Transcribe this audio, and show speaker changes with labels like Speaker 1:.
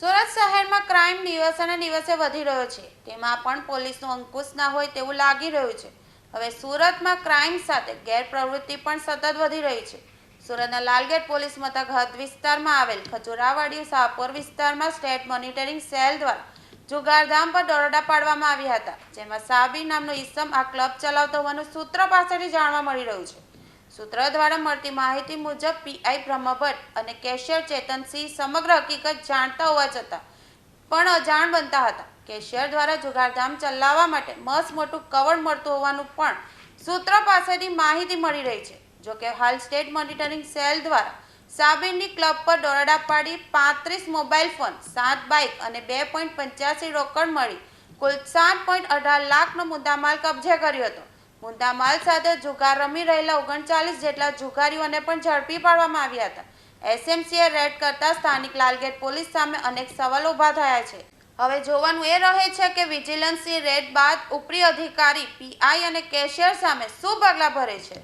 Speaker 1: સુરતમાં ક્રાઇમ દિવસે ને દિવસે વધી રહ્યો છે. તેમાં પણ પોલીસનો અંકુશ ના હોય તેવું લાગી રહ્યું છે. હવે સુરતમાં ક્રાઇમ સાથે ગેરપ્રવૃત્તિ પણ સતત વધી રહી છે. સુરતના લાલગેટ પોલીસ મથક હદ વિસ્તારમાં આવેલ ખજુરાવાડી શાહપુર વિસ્તારમાં સ્ટેટ મોનિટરિંગ સેલ દ્વારા જુગારધામ પર દરોડા પાડવામાં આવ્યા હતા, જેમાં સાબી નામનો ઈસમ આ ક્લબ ચલાવતો હોવાનું સૂત્ર પાસેથી જાણવા મળી રહ્યું છે. સૂત્ર દ્વારા મળતી માહિતી મુજબ પીઆઈ બ્રહ્મભટ્ટ અને કેશિયર ચેતનસિંહ સમગ્ર હકીકત જાણતા હોવા છતાં પણ અજાણ બનતા હતા. કેશિયર દ્વારા જુગારધામ ચલાવવા માટે મસ્ત મોટું કવળ મળતું હોવાનું પણ સૂત્ર પાસેથી માહિતી મળી રહી છે. જોકે હાલ સ્ટેટ મોનિટરિંગ સેલ દ્વારા સાબિરની ક્લબ પર દોરડા પાડી પાંત્રીસ મોબાઈલ ફોન, સાત બાઇક અને બે પોઈન્ટ પંચ્યાસી રોકડ મળી કુલ સાત પોઈન્ટ અઢાર લાખનો મુદ્દામાલ કબજે કર્યો હતો. મુદ્દામાલ સાથે જુગાર રમી રહેલા ઓગણચાલીસ જેટલા જુગારીઓને પણ ઝડપી પાડવામાં આવ્યા હતા. એસએમસીએ રેડ કરતા સ્થાનિક લાલગેટ પોલીસ સામે અનેક સવાલો ઊભા થયા છે. હવે જોવાનું એ રહે છે કે વિજિલન્સની રેડ બાદ ઉપરી અધિકારી પીઆઈ અને કેશિયર સામે શું પગલાં ભરે છે?